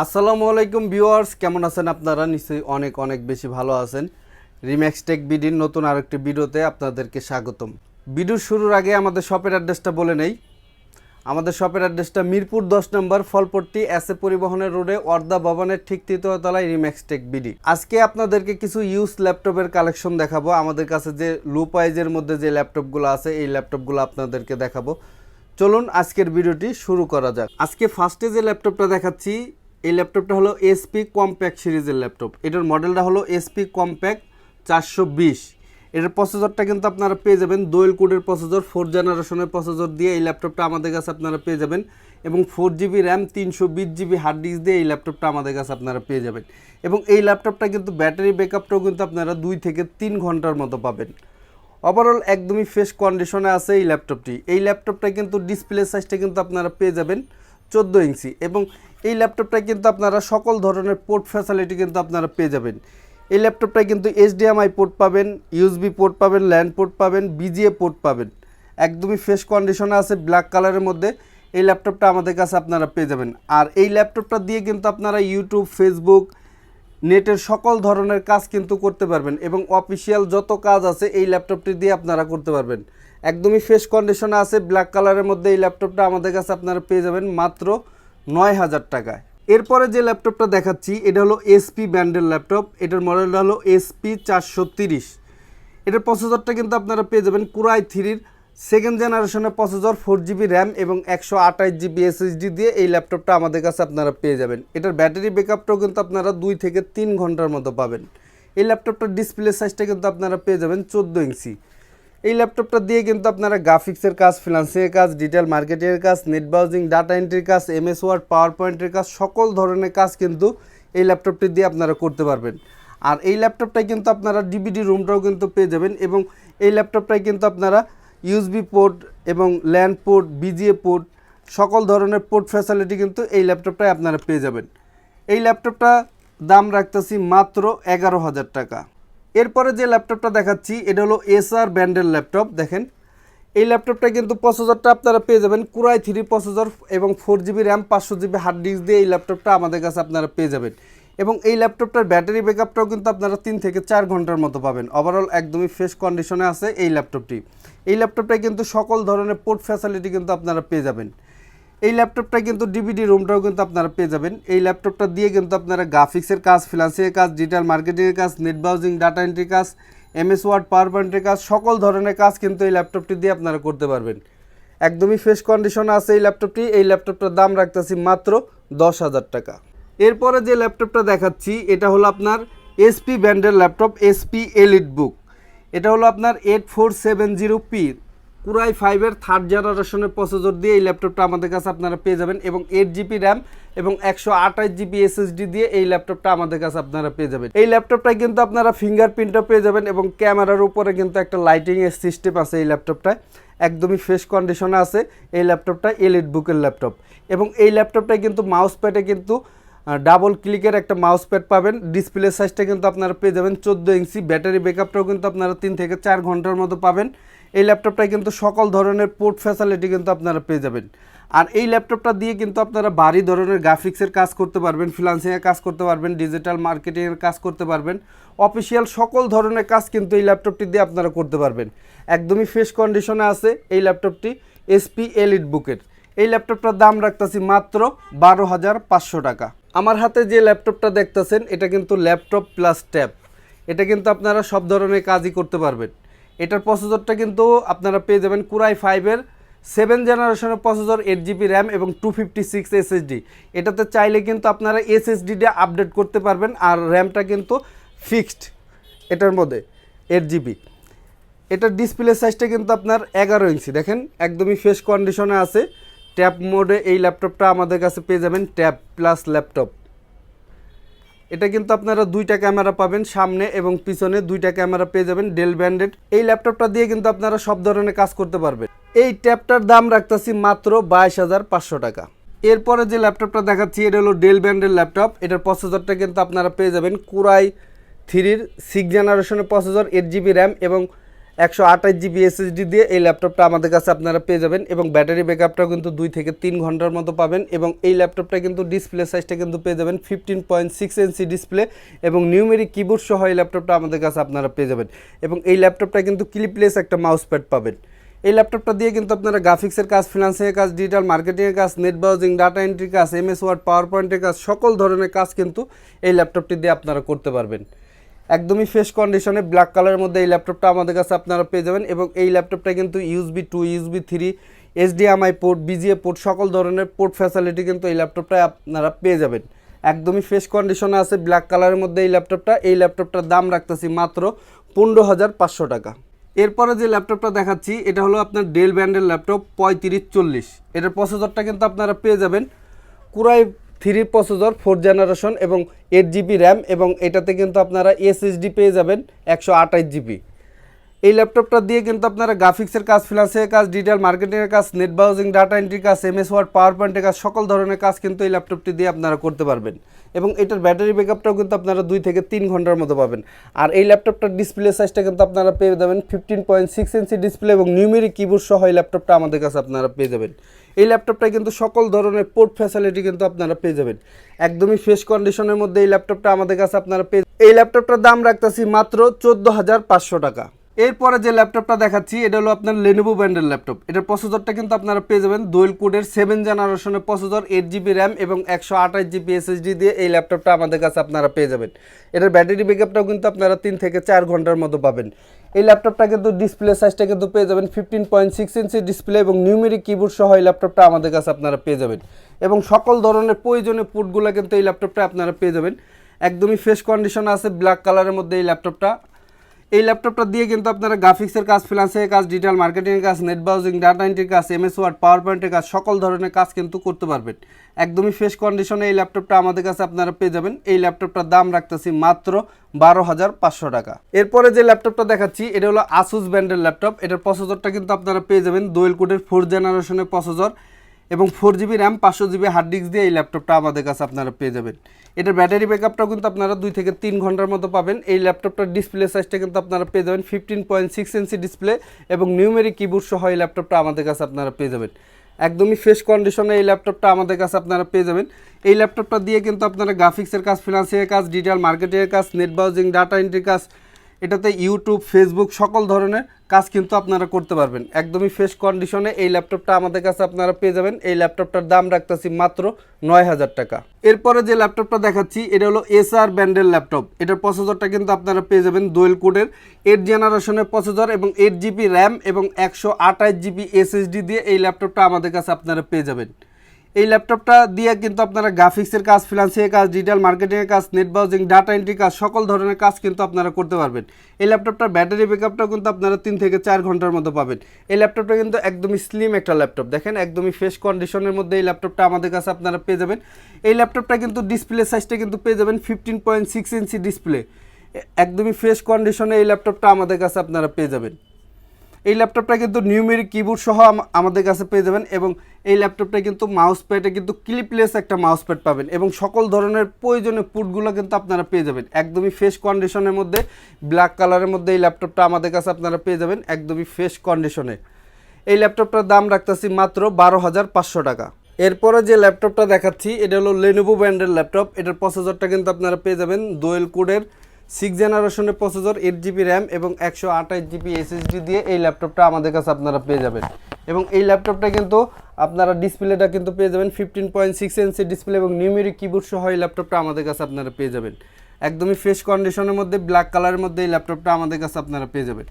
আসসালামু আলাইকুম ভিউয়ার্স, কেমন আছেন আপনারা? নিশ্চয়ই অনেক অনেক বেশি ভালো আছেন। রিম্যাক্স টেক বিডির নতুন আরেকটি ভিডিওতে আপনাদেরকে স্বাগতম। ভিডিওর শুরুর আগে আমাদের শপের অ্যাড্রেসটা বলে নেই। আমাদের শপের অ্যাড্রেসটা মিরপুর দশ নম্বর ফলপট্টি এস এ পরিবহনের রোডে অর্ধা ভবনের ঠিক তৃতীয় তলায় রিম্যাক্স টেক বিডি আজকে আপনাদেরকে কিছু ইউজ ল্যাপটপের কালেকশন দেখাবো। আমাদের কাছে যে লো প্রাইজের মধ্যে যে ল্যাপটপগুলো আছে, এই ল্যাপটপগুলো আপনাদেরকে দেখাবো। চলুন আজকের ভিডিওটি শুরু করা যাক। আজকে ফার্স্টে যে ল্যাপটপটা দেখাচ্ছি এই ল্যাপটপটা হলো এসপি কম্প্যাক্ট সিরিজের ল্যাপটপ। এটার মডেলটা হলো এসপি কম্প্যাক্ট চারশো বিশ। এটার প্রসেসরটা কিন্তু আপনারা পেয়ে যাবেন দোয়েল কোডের প্রসেসর ফোর জেনারেশনের প্রসেসর দিয়ে এই ল্যাপটপটা আমাদের কাছে আপনারা পেয়ে যাবেন এবং ফোর জিবি র্যাম তিনশো বিশ জিবি হার্ড ডিস্ক দিয়ে এই ল্যাপটপটা আমাদের কাছে আপনারা পেয়ে যাবেন। এবং এই ল্যাপটপটা কিন্তু ব্যাটারি ব্যাকআপটাও কিন্তু আপনারা দুই থেকে তিন ঘণ্টার মতো পাবেন। ওভারঅল একদমই ফ্রেশ কন্ডিশনে আছে এই ল্যাপটপটি। এই ল্যাপটপটা কিন্তু ডিসপ্লে সাইজটা কিন্তু আপনারা পেয়ে যাবেন চোদ্দ ইঞ্চি। এবং এই ল্যাপটপটায় কিন্তু আপনারা সকল ধরনের পোর্ট ফ্যাসিলিটি কিন্তু আপনারা পেয়ে যাবেন। এই ল্যাপটপটায় কিন্তু এইচডিএমআই পোর্ট পাবেন, ইউএসবি পোর্ট পাবেন ল্যান্ড পোর্ট পাবেন, বিজিএ পোর্ট পাবেন। একদমই ফ্রেশ কন্ডিশনে আছে, ব্ল্যাক কালারের মধ্যে। এই ল্যাপটপটা আমাদের কাছে আপনারা পেয়ে যাবেন। আর এই ল্যাপটপটা দিয়ে কিন্তু আপনারা ইউটিউব, ফেসবুক, নেটের সকল ধরনের কাজ কিন্তু করতে পারবেন এবং অফিসিয়াল যত কাজ আছে এই ল্যাপটপটি দিয়ে আপনারা করতে পারবেন। একদমই ফ্রেশ কন্ডিশনে আছে, ব্ল্যাক কালারের মধ্যে এই ল্যাপটপটা আমাদের কাছে আপনারা পেয়ে যাবেন। মাত্র নয় হাজার টাকায়। এরপরে যে ল্যাপটপটা দেখাচ্ছি, এটা হলো এসপি ব্র্যান্ডের ল্যাপটপ। এটার মডেলটা হলো এসপি চারশো তিরিশ। এটার প্রসেসরটা কিন্তু আপনারা পেয়ে যাবেন কুরাই থ্রির সেকেন্ড জেনারেশনের প্রসেসর ফোর জিবি র্যাম এবং একশো আঠাশ জিবি এসএসডি দিয়ে এই ল্যাপটপটা আমাদের কাছে আপনারা পেয়ে যাবেন। এটার ব্যাটারি ব্যাকআপটাও কিন্তু আপনারা দুই থেকে তিন ঘণ্টার মতো পাবেন। এই ল্যাপটপটার ডিসপ্লে সাইজটা কিন্তু আপনারা পেয়ে যাবেন চোদ্দ ইঞ্চি। এই ল্যাপটপটা দিয়ে কিন্তু আপনারা গ্রাফিক্সের কাজ ফিনান্সিংয়ের কাজ ডিটেল মার্কেটিংয়ের কাজ নেট ব্রাউজিং ডাটা এন্ট্রির কাজ এমএস ওয়ার্ড পাওয়ার পয়েন্টের কাজ, সকল ধরনের কাজ কিন্তু এই ল্যাপটপটি দিয়ে আপনারা করতে পারবেন। আর এই ল্যাপটপটায় কিন্তু আপনারা ডিবিডি রুমটাও কিন্তু পেয়ে যাবেন এবং এই ল্যাপটপটায় কিন্তু আপনারা ইউএসবি পোর্ট এবং ল্যান্ড পোর্ট বিজিএ পোর্ট সকল ধরনের পোর্ট ফ্যাসিলিটি কিন্তু এই ল্যাপটপটায় আপনারা পেয়ে যাবেন। এই ল্যাপটপটা দাম রাখতেছি মাত্র এগারো হাজার টাকা। এরপরে যে ল্যাপটপটা দেখাচ্ছি, এটা হলো এসআর ব্র্যান্ডের ল্যাপটপ, দেখেন। এই ল্যাপটপটা কিন্তু প্রসেসরটা আপনারা পেয়ে যাবেন কুরাই থ্রি প্রসেসর এবং ফোর জিবি র্যাম, পাঁচশো জিবি হার্ড ডিস্ক দিয়ে এই ল্যাপটপটা আমাদের কাছে আপনারা পেয়ে যাবেন। এবং এই ল্যাপটপটার ব্যাটারি ব্যাকআপটাও কিন্তু আপনারা তিন থেকে চার ঘণ্টার মতো পাবেন। ওভারঅল একদমই ফ্রেশ কন্ডিশনে আছে এই ল্যাপটপটি। এই ল্যাপটপটায় কিন্তু সকল ধরনের পোর্ট ফ্যাসিলিটি কিন্তু আপনারা পেয়ে যাবেন। এই ল্যাপটপটা কিন্তু ডিভিডি রুমটাও কিন্তু আপনারা পেয়ে যাবেন। এই ল্যাপটপটা দিয়ে কিন্তু আপনারা গ্রাফিক্সের কাজ ফিনান্সিয়াল কাজ ডিজিটাল মার্কেটিংয়ের কাজ নেট ব্রাউজিং ডাটা এন্ট্রি কাজ এমএস ওয়ার্ড পাওয়ার পয়েন্টের কাজ, সকল ধরনের কাজ কিন্তু এই ল্যাপটপটি দিয়ে আপনারা করতে পারবেন। একদমই ফ্রেশ কন্ডিশনে আছে এই ল্যাপটপটি এই ল্যাপটপটার দাম রাখতেছি মাত্র দশ হাজার টাকা। এরপরে যে ল্যাপটপটা দেখাচ্ছি, এটা হলো আপনার এসপি ব্র্যান্ডের ল্যাপটপ এসপি এলিট বুক এটা হলো আপনার eight four seven zero P core i ফাইভের থার্ড জেনারেশনের প্রসেসর দিয়ে এই ল্যাপটপটা আমাদের কাছে আপনারা পেয়ে যাবেন এবং এইট জিবি র্যাম এবং একশো আঠাশ জিবি এসএসডি দিয়ে এই ল্যাপটপটা আমাদের কাছে আপনারা পেয়ে যাবেন। এই ল্যাপটপটায় কিন্তু আপনারা ফিঙ্গারপ্রিন্টও পেয়ে যাবেন এবং ক্যামেরার উপরে কিন্তু একটা লাইটিংয়ের সিস্টেম আছে এই ল্যাপটপটায় একদমই ফ্রেশ কন্ডিশনে আছে এই ল্যাপটপটা এলিট বুকের ল্যাপটপ এবং এই ল্যাপটপটায় কিন্তু মাউস প্যাডে কিন্তু ডাবল ক্লিকের একটা মাউস প্যাড পাবেন। ডিসপ্লে সাইজটা কিন্তু আপনারা পেয়ে যাবেন চোদ্দ ইঞ্চি ব্যাটারি ব্যাকআপটাও কিন্তু আপনারা তিন থেকে চার ঘণ্টার মতো পাবেন। এই ল্যাপটপটায় কিন্তু সকল ধরনের পোর্ট ফ্যাসিলিটি কিন্তু আপনারা পেয়ে যাবেন। আর এই ল্যাপটপটা দিয়ে কিন্তু আপনারা ভারী ধরনের গ্রাফিক্সের কাজ করতে পারবেন ফ্রিলান্সিংয়ের কাজ করতে পারবেন ডিজিটাল মার্কেটিংয়ের কাজ করতে পারবেন। অফিসিয়াল সকল ধরনের কাজ কিন্তু এই ল্যাপটপটি দিয়ে আপনারা করতে পারবেন। একদমই ফ্রেশ কন্ডিশনে আছে এই ল্যাপটপটি এসপি এলিট বুকের এই ল্যাপটপটার দাম রাখতেছি মাত্র বারো হাজার পাঁচশো টাকা। আমার হাতে যে ল্যাপটপটা দেখতেছেন, এটা কিন্তু ল্যাপটপ প্লাস ট্যাব এটা কিন্তু আপনারা সব ধরনের কাজই করতে পারবেন। এটার প্রসেসরটা কিন্তু আপনারা পেয়ে যাবেন কুরাই ফাইভের সেভেন জেনারেশনের প্রসেসর এইট জিবি র্যাম এবং টু ফিফটি সিক্স এসএসডি এটাতে চাইলে কিন্তু আপনারা এসএসডিটা আপডেট করতে পারবেন আর র্যামটা কিন্তু ফিক্সড এটার মধ্যে এইট জিবি এটার ডিসপ্লে সাইজটা কিন্তু আপনার এগারো ইঞ্চি। দেখেন, একদমই ফ্রেশ কন্ডিশনে আছে। ট্যাব মোডে এই ল্যাপটপটা আমাদের কাছে পেয়ে যাবেন ট্যাব প্লাস ল্যাপটপ। এটা কিন্তু আপনারা দুইটা ক্যামেরা পাবেন সামনে এবং পিছনে দুইটা ক্যামেরা পেয়ে যাবেন ডেল ব্র্যান্ডেড। এই ল্যাপটপটা দিয়ে কিন্তু আপনারা সব ধরনের কাজ করতে পারবেন। এই ট্যাবটার দাম রাখতেছি মাত্র বাইশ হাজার পাঁচশো টাকা। এরপরে যে ল্যাপটপটা দেখাচ্ছি, এটা হলো ডেল ব্র্যান্ডের ল্যাপটপ। এটার প্রসেসরটা কিন্তু আপনারা পেয়ে যাবেন কুরাই থ্রির সিক্স জেনারেশনের প্রসেসর, এইট জিবি র্যাম এবং একশো আঠাশ জিবি এসএসডি দিয়ে এই ল্যাপটপটা আমাদের কাছে আপনারা পেয়ে যাবেন এবং ব্যাটারি ব্যাকআপটাও কিন্তু দুই থেকে তিন ঘণ্টার মতো পাবেন এবং এই ল্যাপটপটা কিন্তু ডিসপ্লে সাইজটা কিন্তু পেয়ে যাবেন fifteen point six inch display এবং নিউমেরিক কিবোর্ড সহ এই ল্যাপটপটা আমাদের কাছে আপনারা পেয়ে যাবেন এবং এই ল্যাপটপটা কিন্তু ক্লিপলেস একটা মাউস প্যাড পাবেন। এই ল্যাপটপটা দিয়ে কিন্তু আপনারা গ্রাফিক্সের কাজ ফিনান্সিয়াল কাজ ডিজিটাল মার্কেটিংয়ের কাজ নেট ব্রাউজিং ডাটা এন্ট্রি কাজ এমএস ওয়ার্ড পাওয়ার পয়েন্টের কাজ, সকল ধরনের কাজ কিন্তু এই ল্যাপটপটি দিয়ে আপনারা করতে পারবেন। একদমই ফ্রেশ কন্ডিশনে ব্ল্যাক কালারের মধ্যে এই ল্যাপটপটা আমাদের কাছে আপনারা পেয়ে যাবেন এবং এই ল্যাপটপটা কিন্তু USB two USB three HDMI port VGA port সকল ধরনের পোর্ট ফ্যাসিলিটি কিন্তু এই ল্যাপটপটায় আপনারা পেয়ে যাবেন। একদমই ফ্রেশ কন্ডিশনে আছে ব্ল্যাক কালারের মধ্যে এই ল্যাপটপটা এই ল্যাপটপটার দাম রাখতেছি মাত্র পনেরো হাজার পাঁচশো টাকা। এরপরে যে ল্যাপটপটা দেখাচ্ছি, এটা হলো আপনার ডেল ব্র্যান্ডের ল্যাপটপ পঁয়ত্রিশ চল্লিশ। এটার প্রসেসরটা কিন্তু আপনারা পেয়ে যাবেন। Core i three processor, four generation এবং এইট জিবি র্যাম এবং এটাতে কিন্তু আপনারা এসএসডি পেয়ে যাবেন একশো আঠাশ জিবি। এই ল্যাপটপটা দিয়ে কিন্তু আপনারা গ্রাফিক্সের কাজ, ফিনান্সের কাজ ডিজিটাল মার্কেটিংয়ের কাজ, নেট ব্রাউজিং, ডাটা এন্ট্রি কাজ, এমএস ওয়ার্ড পাওয়ার পয়েন্টের কাজ, সকল ধরনের কাজ কিন্তু এই ল্যাপটপটি দিয়ে আপনারা করতে পারবেন। এবং এটার ব্যাটারি ব্যাকআপটাও কিন্তু আপনারা দুই থেকে তিন ঘণ্টার মতো পাবেন। আর এই ল্যাপটপটার ডিসপ্লে সাইজটা কিন্তু আপনারা পেয়ে যাবেন fifteen point six inch display এবং নিউমেরিক কিবোর্ড সহ এই ল্যাপটপটা আমাদের কাছে আপনারা পেয়ে যাবেন। এই ল্যাপটপটায় কিন্তু সকল ধরনের পোর্ট ফ্যাসিলিটি কিন্তু আপনারা পেয়ে যাবেন। একদমই ফ্রেশ কন্ডিশনের মধ্যে এই ল্যাপটপটা আমাদের কাছে আপনারা পেয়ে এই ল্যাপটপটার দাম রাখতেছি মাত্র চোদ্দ হাজার পাঁচশো টাকা। এরপরে যে ল্যাপটপটা দেখাচ্ছি, এটা হলো আপনার লেনোভো ব্র্যান্ডের ল্যাপটপ। এটার প্রসেসরটা কিন্তু আপনারা পেয়ে যাবেন দোয়েল কোডের সেভেন জেনারেশনের প্রসেসর এইট জিবি র্যাম এবং একশো আঠাশ জিবি এসএসডি দিয়ে এই ল্যাপটপটা আমাদের কাছে আপনারা পেয়ে যাবেন। এটার ব্যাটারি ব্যাকআপটাও কিন্তু আপনারা তিন থেকে চার ঘণ্টার মতো পাবেন। এই ল্যাপটপটা কিন্তু ডিসপ্লে সাইজটা কিন্তু পেয়ে যাবেন fifteen point six inch display এবং নিউমেরিক কিবোর্ড সহ এই ল্যাপটপটা আমাদের কাছে আপনারা পেয়ে যাবেন। এবং সকল ধরনের প্রয়োজনীয় পুটগুলো কিন্তু এই ল্যাপটপটা আপনারা পেয়ে যাবেন। একদমই ফ্রেশ কন্ডিশন আছে ব্ল্যাক কালারের মধ্যে এই ল্যাপটপটা। এই ল্যাপটপটা দিয়ে কিন্তু আপনারা গ্রাফিক্সের কাজ ফিনান্সের কাজ ডিজিটাল মার্কেটিংয়ের কাজ নেট ব্রাউজিং ডাটা এন্ট্রির কাজ এমএস ওয়ার্ড পাওয়ার পয়েন্টের কাজ, সকল ধরনের কাজ কিন্তু করতে পারবেন। একদমই ফ্রেশ কন্ডিশনে এই ল্যাপটপটা আমাদের কাছে আপনারা পেয়ে যাবেন। এই ল্যাপটপটার দাম রাখতেছি মাত্র বারো হাজার পাঁচশো টাকা। এরপরে যে ল্যাপটপটা দেখাচ্ছি, এটা হলো আসুস ব্র্যান্ডের ল্যাপটপ এটার প্রসেসরটা কিন্তু আপনারা পেয়ে যাবেন দোয়েল কোডের ফোর জেনারেশনের প্রসেসর এবং ফোর জিবি র্যাম পাঁচশো জিবি হার্ড ডিস্ক দিয়ে এই ল্যাপটপটা আমাদের কাছে আপনারা পেয়ে যাবেন। এটার ব্যাটারি ব্যাকআপটাও কিন্তু আপনারা দুই থেকে তিন ঘণ্টার মতো পাবেন। এই ল্যাপটপটার ডিসপ্লে সাইজটা কিন্তু আপনারা পেয়ে যাবেন fifteen point six inch display এবং নিউমেরিক কিবোর্ড সহ এই ল্যাপটপটা আমাদের কাছে আপনারা পেয়ে যাবেন। একদমই ফ্রেশ কন্ডিশনে এই ল্যাপটপটা আমাদের কাছে আপনারা পেয়ে যাবেন। এই ল্যাপটপটা দিয়ে কিন্তু আপনারা গ্রাফিক্সের কাজ ফিনান্সিয়াল কাজ ডিজিটাল মার্কেটিংয়ের কাজ নেট ব্রাউজিং ডাটা এন্ট্রি কাজ এটাতে ইউটিউব ফেসবুক সকল ধরনের কাজ কিন্তু আপনারা করতে পারবেন। একদমই ফ্রেশ কন্ডিশনে এই ল্যাপটপটা আমাদের কাছে আপনারা পেয়ে যাবেন। এই ল্যাপটপটার দাম রাখতেছি মাত্র নয় হাজার টাকা। এরপরে যে ল্যাপটপটা দেখাচ্ছি, এটা হলো এসআর ব্র্যান্ডের ল্যাপটপ এটার প্রসেসরটা কিন্তু আপনারা পেয়ে যাবেন দোয়েল কোডের এইট জেনারেশনের প্রসেসর এবং এইট জিবি র্যাম এবং একশো আঠাশ জিবি এসএসডি দিয়ে এই ল্যাপটপটা আমাদের কাছে আপনারা পেয়ে যাবেন। এই ল্যাপটপটা দিয়ে কিন্তু আপনারা গ্রাফিক্সের কাজ ফিনান্সিয়াল কাজ ডিজিটাল মার্কেটিংয়ের কাজ নেট ব্রাউজিং ডাটা এন্ট্রি কাজ, সকল ধরনের কাজ কিন্তু আপনারা করতে পারবেন। এই ল্যাপটপটার ব্যাটারি ব্যাকআপটাও কিন্তু আপনারা তিন থেকে চার ঘণ্টার মতো পাবেন। এই ল্যাপটপটা কিন্তু একদমই স্লিম একটা ল্যাপটপ। দেখেন, একদমই ফ্রেশ কন্ডিশনের মধ্যে এই ল্যাপটপটা আমাদের কাছে আপনারা পেয়ে যাবেন। এই ল্যাপটপটা কিন্তু ডিসপ্লে সাইজটা কিন্তু পেয়ে যাবেন fifteen point six inch display একদমই ফ্রেশ কন্ডিশনে এই ল্যাপটপটা আমাদের কাছে আপনারা পেয়ে যাবেন। এই ল্যাপটপটা কিন্তু নিউমেরিক কিবোর্ড সহ আমাদের কাছে পেয়ে যাবেন এবং এই ল্যাপটপটা কিন্তু মাউস প্যাডে কিন্তু ক্লিপলেস একটা মাউস প্যাড পাবেন এবং সকল ধরনের প্রয়োজনীয় পুটগুলো কিন্তু আপনারা পেয়ে যাবেন। একদমই ফ্রেশ কন্ডিশনের মধ্যে ব্ল্যাক কালারের মধ্যে এই ল্যাপটপটা আমাদের কাছে আপনারা পেয়ে যাবেন, একদমই ফ্রেশ কন্ডিশনে এই ল্যাপটপটার দাম রাখতেছি মাত্র বারো হাজার পাঁচশো টাকা। এরপরে যে ল্যাপটপটা দেখাচ্ছি, এটা হলো লেনোভো ব্র্যান্ডের ল্যাপটপ। এটার প্রসেসরটা কিন্তু আপনারা পেয়ে যাবেন, দোয়েল কোডের সিক্স জেনারেশনের প্রসেসর এইট জিবি র্যাম এবং একশো আঠাশ জিবি এসএসডি দিয়ে এই ল্যাপটপটা আমাদের কাছে আপনারা পেয়ে যাবেন। এবং এই ল্যাপটপটা কিন্তু আপনারা ডিসপ্লেটা কিন্তু পেয়ে যাবেন fifteen point six inch display এবং নিউমেরিক কিবোর্ড সহ এই ল্যাপটপটা আমাদের কাছে আপনারা পেয়ে যাবেন। একদমই ফ্রেশ কন্ডিশনের মধ্যে ব্ল্যাক কালারের মধ্যে এই ল্যাপটপটা আমাদের কাছে আপনারা পেয়ে যাবেন।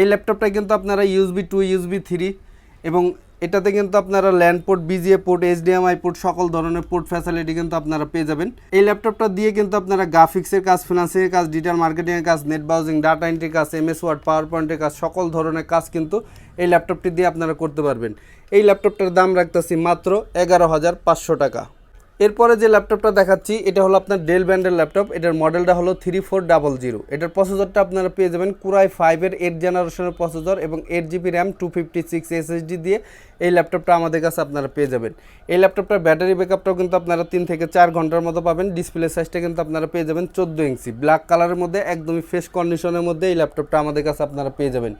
এই ল্যাপটপটা কিন্তু আপনারা ইউএসবি টু ইউএসবি থ্রি এবং এটাতে কিন্তু আপনারা LAN port VGA port HDMI port, সকল ধরনের পোর্ট ফ্যাসিলিটি কিন্তু আপনারা পেয়ে যাবেন। এই ল্যাপটপটা দিয়ে কিন্তু আপনারা গ্রাফিক্সের কাজ ফিনান্সিয়াল কাজ ডিজিটাল মার্কেটিংয়ের কাজ নেট ব্রাউজিং ডাটা এন্ট্রি কাজ এমএস ওয়ার্ড পাওয়ার পয়েন্টের কাজ, সকল ধরনের কাজ কিন্তু এই ল্যাপটপটি দিয়ে আপনারা করতে পারবেন। এই ল্যাপটপটার দাম রাখতেছি মাত্র এগারো হাজার পাঁচশো টাকা। এরপরে যে ল্যাপটপটা দেখাচ্ছি, এটা হলো আপনার ডেল ব্র্যান্ডের ল্যাপটপ। এটার মডেলটা হলো থ্রি ফোর ডাবল জিরো এটার প্রসেসরটা আপনারা পেয়ে যাবেন কুরাই ফাইভের এইট জেনারেশনের প্রসেসর এবং eight GB RAM two fifty six SSD দিয়ে এই ল্যাপটপটা আমাদের কাছে আপনারা পেয়ে যাবেন। এই ল্যাপটপটার ব্যাটারি ব্যাকআপটাও কিন্তু আপনারা তিন থেকে চার ঘণ্টার মতো পাবেন। ডিসপ্লে সাইজটা কিন্তু আপনারা পেয়ে যাবেন চোদ্দ ইঞ্চি। ব্ল্যাক কালারের মধ্যে, একদমই ফ্রেশ কন্ডিশনের মধ্যে এই ল্যাপটপটা আমাদের কাছে আপনারা পেয়ে যাবেন।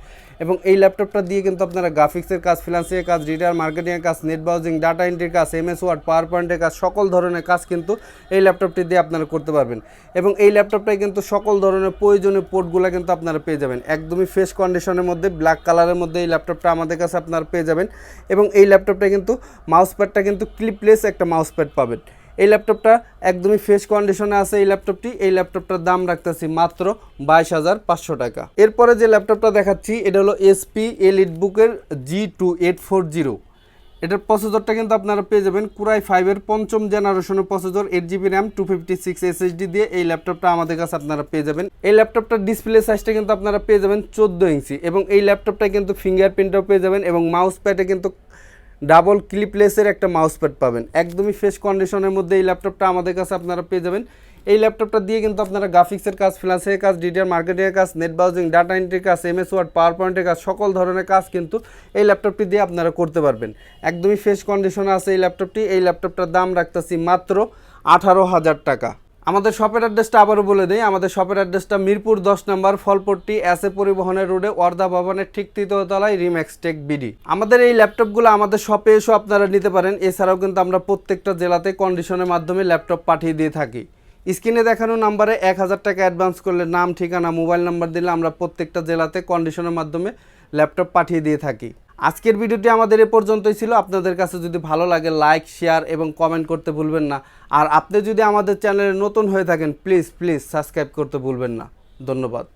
এবং এই ল্যাপটপটা দিয়ে কিন্তু আপনারা গ্রাফিক্সের কাজ ফিনান্সিয়াল কাজ রিটায়ার মার্কেটিংয়ের কাজ নেট ব্রাউজিং ডাটা এন্ট্রির কাজ এমএস ওয়ার্ড পাওয়ার পয়েন্টের কাজ, সকল ধরনের কাজ কিন্তু এই ল্যাপটপটি দিয়ে আপনারা করতে পারবেন। এবং এই ল্যাপটপটায় কিন্তু সকল ধরনের প্রয়োজনীয় পোর্টগুলো কিন্তু আপনারা পেয়ে যাবেন। একদমই ফ্রেশ কন্ডিশনের মধ্যে ব্ল্যাক কালারের মধ্যে এই ল্যাপটপটা আমাদের কাছে আপনারা পেয়ে যাবেন। এবং এই ল্যাপটপটা কিন্তু মাউস প্যাডটা কিন্তু ক্লিপলেস একটা মাউস প্যাড পাবেন। এই ল্যাপটপটা একদমই ফ্রেশ কন্ডিশনে আছে এই ল্যাপটপটি এই ল্যাপটপটার দাম রাখতেছি মাত্র বাইশ হাজার পাঁচশো টাকা। এরপরে যে ল্যাপটপটা দেখাচ্ছি, এটা হলো এসপি এলিট বুকের G two eight four zero এটার প্রসেসরটা কিন্তু আপনারা পেয়ে যাবেন কুরাই ফাইভের পঞ্চম জেনারেশনের processor eight GB RAM two fifty six SSD দিয়ে এই ল্যাপটপটা আমাদের কাছে আপনারা পেয়ে যাবেন। এই ল্যাপটপটার ডিসপ্লে সাইজটা কিন্তু আপনারা পেয়ে যাবেন চোদ্দ ইঞ্চি এবং এই ল্যাপটপটায় কিন্তু ফিঙ্গারপ্রিন্টও পেয়ে যাবেন এবং মাউস প্যাডে কিন্তু ডাবল ক্লিপলেসের একটা মাউস প্যাড পাবেন। একদমই ফ্রেশ কন্ডিশনের মধ্যে এই ল্যাপটপটা আমাদের কাছে আপনারা পেয়ে যাবেন। এই ল্যাপটপটা দিয়ে কিন্তু আপনারা গ্রাফিক্সের কাজ ফিনান্সের কাজ ডিডিআর মার্কেটিংয়ের কাজ নেট ব্রাউজিং ডাটা এন্ট্রির কাজ এমএস ওয়ার্ড পাওয়ার পয়েন্টের কাজ, সকল ধরনের কাজ কিন্তু এই ল্যাপটপটি দিয়ে আপনারা করতে পারবেন। একদমই ফ্রেশ কন্ডিশনে আছে এই ল্যাপটপটি এই ল্যাপটপটার দাম রাখতেছি মাত্র আঠারো হাজার টাকা। আমাদের শপের অ্যাড্রেসটা আবারও বলে দিই। আমাদের শপের অ্যাড্রেসটা মিরপুর দশ নম্বর, ফলপট্টি এসএ পরিবহনের রোডে ওয়ার্দা ভবনের ঠিক তৃতীয়তলায় রিম্যাক্স টেক বিডি আমাদের এই ল্যাপটপগুলো আমাদের শপে এসেও আপনারা নিতে পারেন। এছাড়াও কিন্তু আমরা প্রত্যেকটা জেলাতে কন্ডিশনের মাধ্যমে ল্যাপটপ পাঠিয়ে দিয়ে থাকি। স্ক্রিনে দেখানো নাম্বারে এক হাজার টাকা অ্যাডভান্স করলে নাম, ঠিকানা মোবাইল নাম্বার দিলে আমরা প্রত্যেকটা জেলাতে কন্ডিশনের মাধ্যমে ল্যাপটপ পাঠিয়ে দিয়ে থাকি। আজকের ভিডিওটি আমাদের এ পর্যন্তই ছিল। আপনাদের কাছে যদি ভালো লাগে লাইক শেয়ার এবং কমেন্ট করতে ভুলবেন না। আর আপনি যদি আমাদের চ্যানেলে নতুন হয়ে থাকেন প্লিজ প্লিজ সাবস্ক্রাইব করতে ভুলবেন না। ধন্যবাদ।